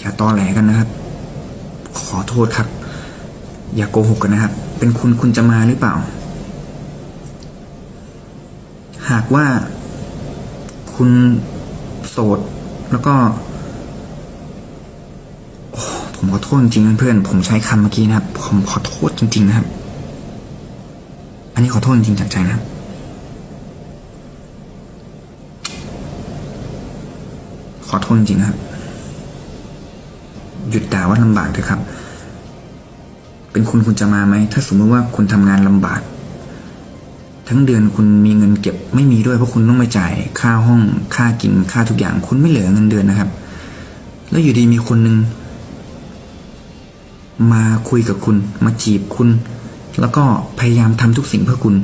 อย่าตอแหลกันนะครับ ขอโทษครับ อย่าโกหกกันนะครับ เป็นคุณคุณจะมาหรือเปล่า หากว่า คุณโสดแล้วก็ผมขอโทษจริงๆเพื่อนผมใช้คำเมื่อกี้นะครับ ผมขอโทษจริง ๆ นะครับ อันนี้ขอโทษจริงจากใจนะครับขอโทษจริงนะครับ หยุดด่าว่าลำบากเถอะครับ เป็นคุณคุณจะมาไหม ถ้าสมมติว่าคุณทำงานลำบาก ทั้งเดือนคุณมีเงินเก็บไม่มีด้วยเพราะคุณต้องไปจ่ายค่าห้องค่ากินค่าทุกอย่าง คุณไม่เหลือเงินเดือนนะครับ แล้วอยู่ดีมีคนหนึ่งมาคุยกับคุณ มาจีบคุณ แล้วก็พยายามทำทุกสิ่งเพื่อคุณ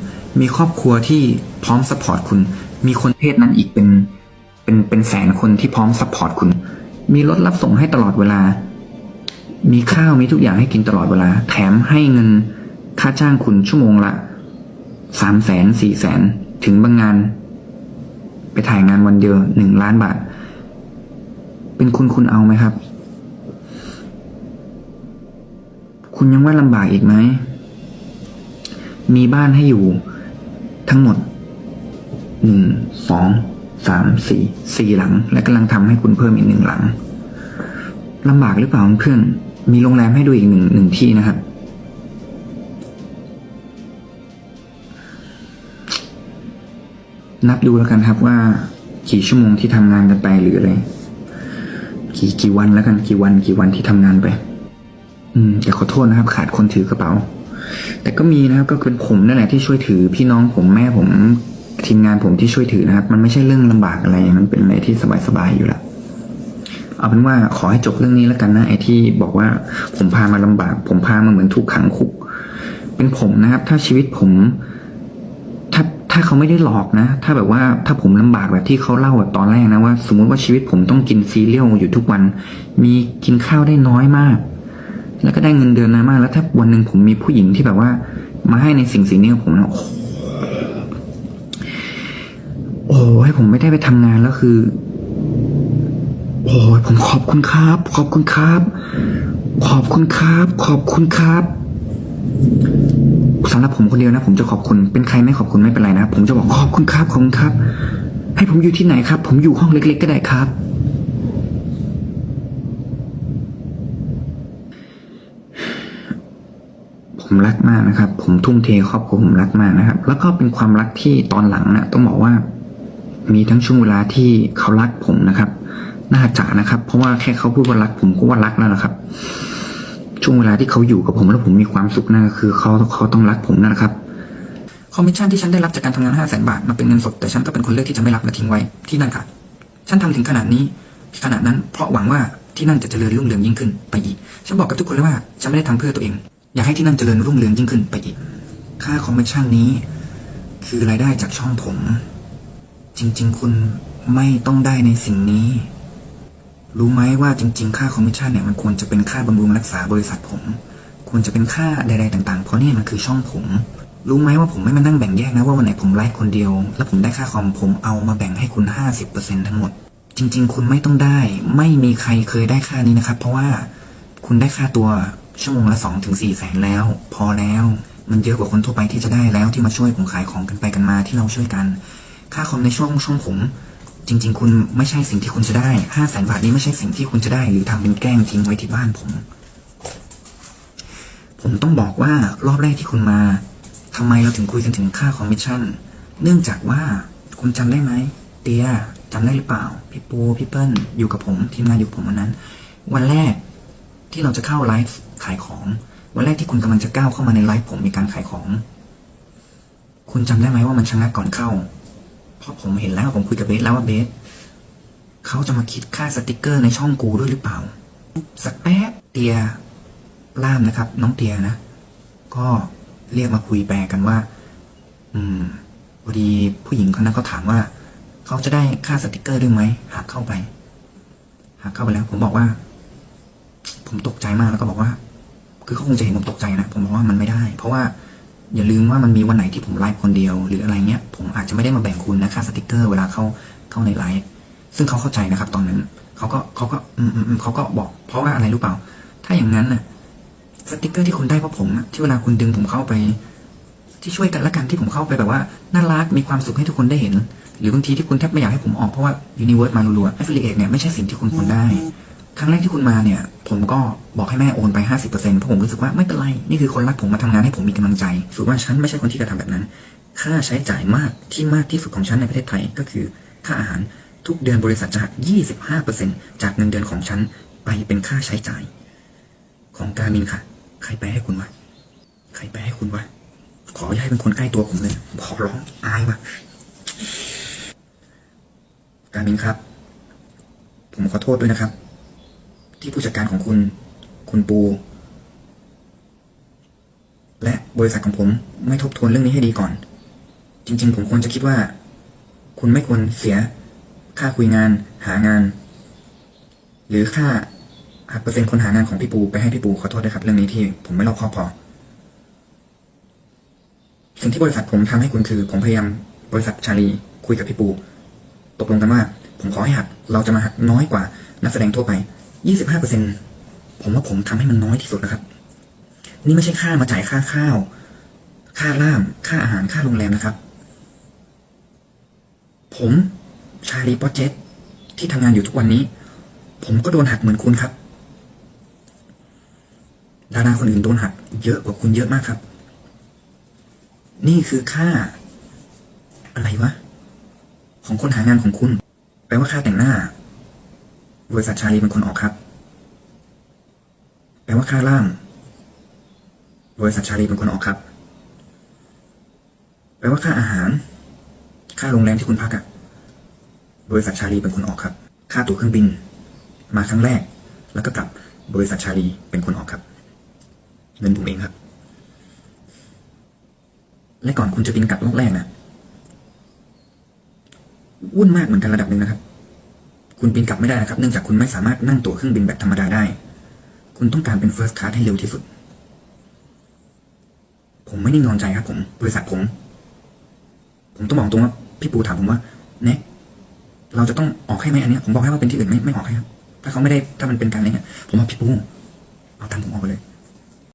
มีครอบครัวที่พร้อมสปอร์ตคุณ มีคนเพศนั้นอีกเป็นเป็นเป็นแสนคนที่พร้อมสปอร์ตคุณ มีรถรับส่งให้ตลอดเวลา มีข้าวมีทุกอย่างให้กินตลอดเวลา แถมให้เงินค่าจ้างคุณชั่วโมงละสามแสนสี่แสนถึงบางงาน ไปถ่ายงานวันเดียวหนึ่งล้านบาท เป็นคุณคุณเอาไหมครับ คุณยังว่าลำบากอีกไหม มีบ้านให้อยู่ ทั้งหมดหนึ่งสอง สามสี่สี่หลัง และกำลังทำให้คุณเพิ่มอีกหนึ่งหลังลำบากหรือเปล่าเพื่อนมีโรงแรมให้ดูอีกหนึ่งหนึ่งที่นะครับ นับดูแล้วกันครับว่ากี่ชั่วโมงที่ทำงานกันไปหรืออะไรกี่กี่วันแล้วกันกี่วันกี่วันที่ทำงานไป อืมแต่ขอโทษนะครับ ขาดคนถือกระเป๋า แต่ก็มีนะครับก็เป็นผมนั่นแหละที่ช่วยถือพี่น้องผมแม่ผม ทีมงานผมที่ช่วยถือนะครับ มันไม่ใช่เรื่องลำบากอะไรมันเป็นอะไรที่สบายๆอยู่ล้วเอาเป็นว่าขอให้จบเรื่องนี้แล้วกันนะไอ้ที่บอกว่าผมพามาลำบาก ผมพามาเหมือนถูกขังคุก เป็นผมนะครับ ถ้าชีวิตผม ถ้าถ้าเขาไม่ได้หลอกนะ ถ้าแบบว่าถ้าผมลำบากแบบที่เขาเล่าแบบตอนแรกนะว่า สมมุติว่าชีวิตผมต้องกินซีเรียลอยู่ทุกวัน มีกินข้าวได้น้อยมาก แล้วก็ได้เงินเดือนน้อยมาก แล้วถ้าวันหนึ่งผมมีผู้หญิงที่แบบว่า มาให้ในสิ่งสิ่งนี้กับผมนะโอ้ โอ้ให้ผมไม่ได้ไปทำงานแล้วคือ โอ้ยผมขอบคุณครับ ขอบคุณครับ ขอบคุณครับ ขอบคุณครับสำหรับผมคนเดียวนะ ผมจะขอบคุณเป็นใครไม่ขอบคุณไม่เป็นไรนะ ผมจะบอกขอบคุณครับขอบคุณครับ ให้ผมอยู่ที่ไหนครับ ผมอยู่ห้องเล็ก ๆ ก็ได้ครับ ผมรักมากนะครับ ผมทุ่มเทครอบครัวผมรักมากนะครับ แล้วก็เป็นความรักที่ตอนหลังนะต้องบอกว่า มีทั้งช่วงเวลาที่เขารักผมนะครับ น่าจะนะครับ เพราะว่าแค่เขาพูดว่ารักผมก็ว่ารักแล้วนะครับ ช่วงเวลาที่เขาอยู่กับผมแล้วผมมีความสุขนั่นก็คือเขาเขาต้องรักผมนั่นแหละครับคอมมิชชั่นที่ฉันได้รับจากการทำงานห้าแสนบาทมาเป็นเงินสดแต่ฉันก็เป็นคนเลือกที่จะไม่รับและทิ้งไว้ที่นั่นค่ะ ฉันทำถึงขนาดนี้ขนาดนั้นเพราะหวังว่าที่นั่นจะเจริญรุ่งเรืองยิ่งขึ้นไปอีก ฉันบอกกับทุกคนเลยว่าฉันไม่ได้ทำเพื่อตัวเอง อยากให้ที่นั่นเจริญรุ่งเรืองยิ่งขึ้นไปอีก ค่าคอมมิชชั่นนี้ คือรายได้จากช่องผม จริง ๆ คุณไม่ต้องได้ในสิ่งนี้ รู้ไหมว่าจริง ๆ ค่าคอมมิชชั่นเนี่ยมันควรจะเป็นค่าบำรุงรักษาบริษัทผม ควรจะเป็นค่าใดๆต่าง ๆ เพราะเนี่ยมันคือช่องผม รู้ไหมว่าผมไม่มานั่งแบ่งแยกนะว่าวันไหนผมไลฟ์คนเดียว แล้วผมได้ค่าคอมผมเอามาแบ่งให้คุณ 50%ทั้งหมด จริง ๆ คุณไม่ต้องได้ ไม่มีใครเคยได้ค่านี้นะครับ เพราะว่าคุณได้ค่าตัวชั่วโมงละ2ถึง4แสนแล้ว พอแล้ว มันเยอะกว่าคนทั่วไปที่จะได้แล้วที่มาช่วยผมขายของกันไปกันมาที่เราช่วยกัน ค่าคอมในช่วงช่องผม จริง ๆ คุณไม่ใช่สิ่งที่คุณจะได้ห้าแสนบาทนี้ไม่ใช่สิ่งที่คุณจะได้ หรือทำเป็นแกล้งทิ้งไว้ที่บ้านผม ผมต้องบอกว่ารอบแรกที่คุณมาทำไมเราถึงคุยกันถึงค่าคอมมิชชั่น เนื่องจากว่าคุณจำได้ไหมเตียจำได้หรือเปล่า พี่ปูพี่เปิ้ลอยู่กับผมทีมงานอยู่ผมวันนั้น วันแรกที่เราจะเข้าไลฟ์ขายของ วันแรกที่คุณกำลังจะก้าวเข้ามาในไลฟ์ผมมีการขายของ คุณจำได้ไหมว่ามันชะงักก่อนเข้า เพราะผมเห็นแล้วผมคุยกับเบสแล้วว่าเบสเขาจะมาคิดค่าสติกเกอร์ในช่องกูด้วยหรือเปล่า สักแป๊บเตียล่ามนะครับ น้องเตียนะ ก็เรียกมาคุยแปลกันว่า อืมพอดีผู้หญิงคนนั้นเขาถามว่าเขาจะได้ค่าสติกเกอร์ด้วยไหมหากเข้าไป หากเข้าไปแล้ว ผมบอกว่า ผมตกใจมากแล้วก็บอกว่า คือเขาคงจะเห็นผมตกใจนะผมบอกว่ามันไม่ได้ เพราะว่า อย่าลืมว่ามันมีวันไหนที่ผมไลฟ์คนเดียว หรืออะไรเงี้ย ผมอาจจะไม่ได้มาแบ่งคุณนะค่าสติกเกอร์เวลาเข้าเข้าในไลฟ์ซึ่งเขาเข้าใจนะครับ ตอนนั้นเขาก็เขาก็อืมอืมเขาก็บอก เพราะว่าอะไรรู้เปล่า ถ้าอย่างนั้นน่ะสติกเกอร์ที่คุณได้เพราะผมอะที่เวลาคุณดึงผมเข้าไป ที่ช่วยกันและกันที่ผมเข้าไปแบบว่าน่ารักมีความสุขให้ทุกคนได้เห็น หรือบางทีที่คุณแทบไม่อยากให้ผมออกเพราะว่ายูนิเวิร์สมารัวๆ a อ f ฟ i เ t e เนี่ยไม่ใช่สิ่งที่คุณควรได้ ครั้งแรกที่คุณมาเนี่ย ผมก็บอกให้แม่โอนไป 50%เพราะผมรู้สึกว่าไม่เป็นไร นี่คือคนรักผมมาทำงานให้ผมมีกำลังใจสุดว่าฉันไม่ใช่คนที่จะทำแบบนั้น ค่าใช้จ่ายมากที่มากที่สุดของฉันในประเทศไทยก็คือค่าอาหารทุกเดือนบริษัทจะหัก25%จากเงินเดือนของฉันไปเป็นค่าใช้จ่าย ของการมินค่ะ ใครแปให้คุณวะใครแปให้คุณวะขออย่าให้เป็นคนใกล้ตัวผมเลย ขอร้องอายวะการมินครับ ผมขอโทษด้วยนะครับ ที่ผู้จัดการของคุณ คุณปู และบริษัทของผมไม่ทบทวนเรื่องนี้ให้ดีก่อน จริง ๆ ผมควรจะคิดว่า คุณไม่ควรเสีย ค่าคุยงาน หางาน หรือค่าหักเปอร์เซ็นต์คนหางานของพี่ปูไปให้พี่ปูขอโทษด้วยครับ เรื่องนี้ที่ผมไม่รอบคอบพอ สิ่งที่บริษัทผมทำให้คุณคือ ผมพยายามบริษัทชาลีคุยกับพี่ปู ตกลงกันว่า ผมขอให้หักเราจะมาหักน้อยกว่านักแสดงทั่วไป 25เปอร์เซ็นผมว่าผมทำให้มันน้อยที่สุดนะครับ นี่ไม่ใช่ค่ามาจ่ายค่าข้าว ค่าล่าม ค่าอาหาร ค่าโรงแรมนะครับ ผมชาลีปอเจตที่ทำงานอยู่ทุกวันนี้ ผมก็โดนหักเหมือนคุณครับ ดาราคนอื่นโดนหัก เยอะกว่าคุณเยอะมากครับ นี่คือค่า อะไรวะ ของคนหางานของคุณ แปลว่าค่าแต่งหน้า บริษัทชาลีเป็นคนออกครับ แปลว่าค่าล่ามบริษัทชาลีเป็นคนออกครับ แปลว่าค่าอาหาร ค่าโรงแรมที่คุณพักอะบริษัทชาลีเป็นคนออกครับ ค่าตั๋วเครื่องบิน มาครั้งแรก แล้วก็กลับบริษัทชาลีเป็นคนออกครับ เงินผมเองครับ และก่อนคุณจะบินกลับรอบแรกนะวุ่นมากเหมือนกันระดับหนึ่งนะครับ คุณบินกลับไม่ได้นะครับ เนื่องจากคุณไม่สามารถนั่งตั๋วเครื่องบินแบบธรรมดาได้ คุณต้องการเป็น first class ให้เร็วที่สุด ผมไม่นิ่งนอนใจครับผม บริษัทผม ผมต้องบอกตรงว่าพี่ปูถามผมว่าเน็เราจะต้องออกให้ไหมอันเนี้ยผมบอกให้ว่าเป็นที่อื่นไม่ไม่ออกให้ครับ ถ้าเขาไม่ได้ถ้ามันเป็นการอะไรเงี้ยผมว่าพี่ปูเอาทางผมออกไปเลย